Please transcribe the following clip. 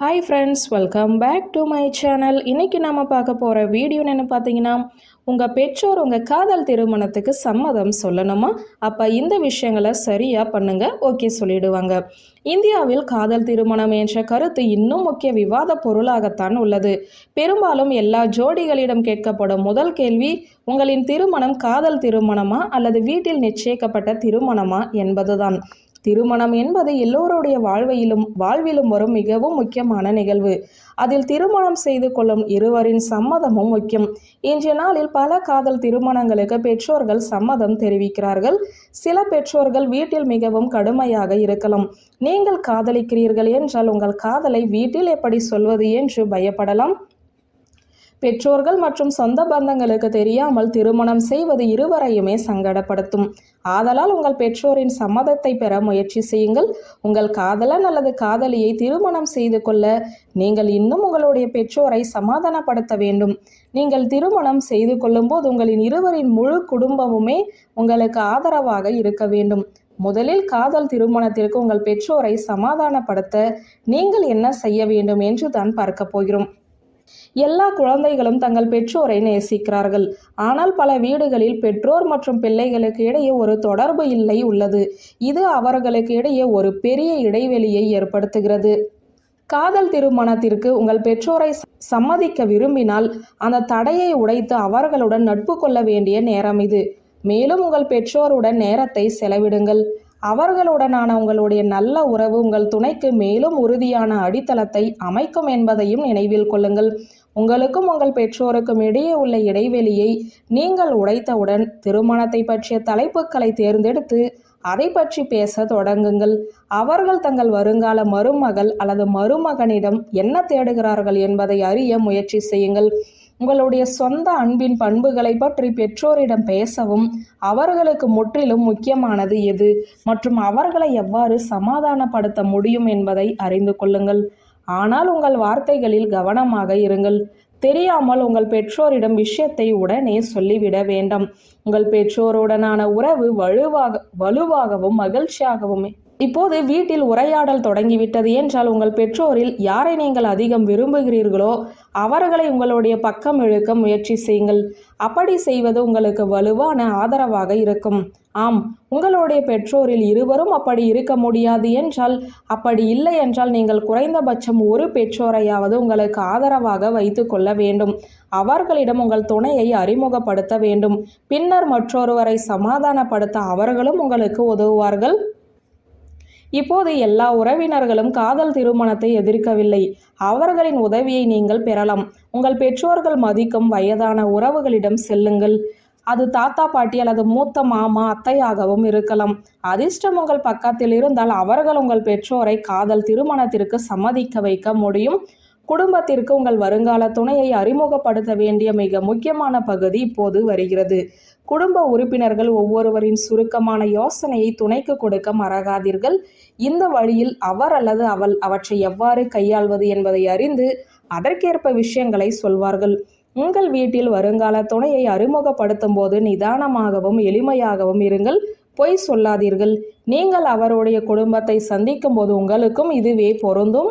Hi friends welcome back to my channel இன்றைக்கி நம்ம பார்க்க போகிற வீடியோ என்ன பார்த்தீங்கன்னா உங்கள் பெற்றோர் உங்கள் காதல் திருமணத்துக்கு சம்மதம் சொல்லணுமா? அப்போ இந்த விஷயங்களை சரியாக பண்ணுங்க. ஓகே சொல்லிடுவாங்க. இந்தியாவில் காதல் திருமணம் என்ற கருத்து இன்னும் முக்கிய விவாத பொருளாகத்தான் உள்ளது. பெரும்பாலும் எல்லா ஜோடிகளிடம் கேட்கப்படும் முதல் கேள்வி உங்களின் திருமணம் காதல் திருமணமா அல்லது வீட்டில் நிச்சயிக்கப்பட்ட திருமணமா என்பதுதான். திருமணம் என்பது எல்லோருடைய வாழ்வையிலும் வாழ்விலும் வரும் மிகவும் முக்கியமான நிகழ்வு. அதில் திருமணம் செய்து கொள்ளும் இருவரின் சம்மதமும் முக்கியம். இன்றைய நாளில் பல காதல் திருமணங்களுக்கு பெற்றோர்கள் சம்மதம் தெரிவிக்கிறார்கள். சில பெற்றோர்கள் வீட்டில் மிகவும் கடுமையாக இருக்கலாம். நீங்கள் காதலிக்கிறீர்கள் என்றால் உங்கள் காதலை வீட்டில் எப்படி சொல்வது என்று பயப்படலாம். பெற்றோர்கள் மற்றும் சொந்த பந்தங்களுக்கு தெரியாமல் திருமணம் செய்வது இருவரையுமே சங்கடப்படுத்தும். ஆதலால் உங்கள் பெற்றோரின் சம்மதத்தை பெற முயற்சி செய்யுங்கள். உங்கள் காதலன் அல்லது காதலியை திருமணம் செய்து கொள்ள நீங்கள் இன்னும் உங்களுடைய பெற்றோரை சமாதானப்படுத்த வேண்டும். நீங்கள் திருமணம் செய்து கொள்ளும்போது உங்களின் இருவரின் முழு குடும்பமுமே உங்களுக்கு ஆதரவாக இருக்க வேண்டும். முதலில் காதல் திருமணத்திற்கு உங்கள் பெற்றோரை சமாதானப்படுத்த நீங்கள் என்ன செய்ய வேண்டும் என்று தான் பார்க்க போகிறோம். எல்லா குழந்தைகளும் தங்கள் பெற்றோரை நேசிக்கிறார்கள். ஆனால் பல வீடுகளில் பெற்றோர் மற்றும் பிள்ளைகளுக்கு இடையே ஒரு தொடர்பு இல்லை உள்ளது. இது அவர்களுக்கு இடையே ஒரு பெரிய இடைவெளியை ஏற்படுத்துகிறது. காதல் திருமணத்திற்கு உங்கள் பெற்றோரை சம்மதிக்க விரும்பினால் அந்த தடையை உடைத்து அவர்களுடன் நட்பு கொள்ள வேண்டிய நேரம் இது. மேலும் உங்கள் பெற்றோருடன் நேரத்தை செலவிடுங்கள். அவர்களுடனான உங்களுடைய நல்ல உறவு உங்கள் துணைக்கு மேலும் உறுதியான அடித்தளத்தை அமைக்கும் என்பதையும் நினைவில் கொள்ளுங்கள். உங்களுக்கும் உங்கள் பெற்றோருக்கும் இடையே உள்ள இடைவெளியை நீங்கள் உடைத்தவுடன் திருமணத்தை பற்றிய தலைப்புகளை தேர்ந்தெடுத்து அதை பற்றி பேச தொடங்குங்கள். அவர்கள் தங்கள் வருங்கால மருமகள் அல்லது மருமகனிடம் என்ன தேடுகிறார்கள் என்பதை அறிய முயற்சி செய்யுங்கள். உங்களுடைய சொந்த அன்பின் பண்புகளை பற்றி பெற்றோரிடம் பேசவும் அவர்களுக்கு முற்றிலும் முக்கியமானது எது மற்றும் அவர்களை எவ்வாறு சமாதானப்படுத்த முடியும் என்பதை அறிந்து கொள்ளுங்கள். ஆனால் உங்கள் வார்த்தைகளில் கவனமாக இருங்கள். தெரியாமல் உங்கள் பெற்றோரிடம் விஷயத்தை உடனே சொல்லிவிட வேண்டாம். உங்கள் பெற்றோருடனான உறவு வலுவாக வலுவாகவும் மகிழ்ச்சியாகவும் இப்போது வீட்டில் உரையாடல் தொடங்கிவிட்டது என்றால் உங்கள் பெற்றோரில் யாரை நீங்கள் அதிகம் விரும்புகிறீர்களோ அவர்களை உங்களுடைய பக்கம் இழுக்க முயற்சி செய்யுங்கள். அப்படி செய்வது உங்களுக்கு வலுவான ஆதரவாக இருக்கும். ஆம் உங்களுடைய பெற்றோரில் இருவரும் அப்படி இருக்க முடியாது என்றால் அப்படி இல்லை என்றால் நீங்கள் குறைந்தபட்சம் ஒரு பெற்றோரையாவது உங்களுக்கு ஆதரவாக வைத்து கொள்ள வேண்டும். அவர்களிடம் உங்கள் துணையை அறிமுகப்படுத்த வேண்டும். பின்னர் மற்றொருவரை சமாதானப்படுத்த அவர்களும் உங்களுக்கு உதவுவார்கள். இப்போது எல்லா உறவினர்களும் காதல் திருமணத்தை எதிர்க்கவில்லை. அவர்களின் உதவியை நீங்கள் பெறலாம். உங்கள் பெற்றோர்கள் மதிக்கும் வயதான உறவுகளிடம் செல்லுங்கள். அது தாத்தா பாட்டி அல்லது மூத்த மாமா அத்தையாகவும் இருக்கலாம். அதிர்ஷ்டம் உங்கள் பக்கத்தில் இருந்தால் அவர்கள் உங்கள் பெற்றோரை காதல் திருமணத்திற்கு சம்மதிக்க வைக்க முடியும். குடும்பத்திற்கு உங்கள் வருங்கால துணையை அறிமுகப்படுத்த வேண்டிய மிக முக்கியமான பகுதி இப்போது வருகிறது. குடும்ப உறுப்பினர்கள் ஒவ்வொருவரின் சுருக்கமான யோசனையை துணைக்கு கொடுக்க மறகாதீர்கள் இந்த வழியில் அவர் அல்லது அவள் அவற்றை எவ்வாறு கையாள்வது என்பதை அறிந்து அதற்கேற்ப விஷயங்களை சொல்வார்கள். உங்கள் வீட்டில் வருங்கால துணையை அறிமுகப்படுத்தும் போது நிதானமாகவும் எளிமையாகவும் இருங்கள். பொய் சொல்லாதீர்கள். நீங்கள் அவருடைய குடும்பத்தை சந்திக்கும் போது உங்களுக்கும் இதுவே பொருந்தும்.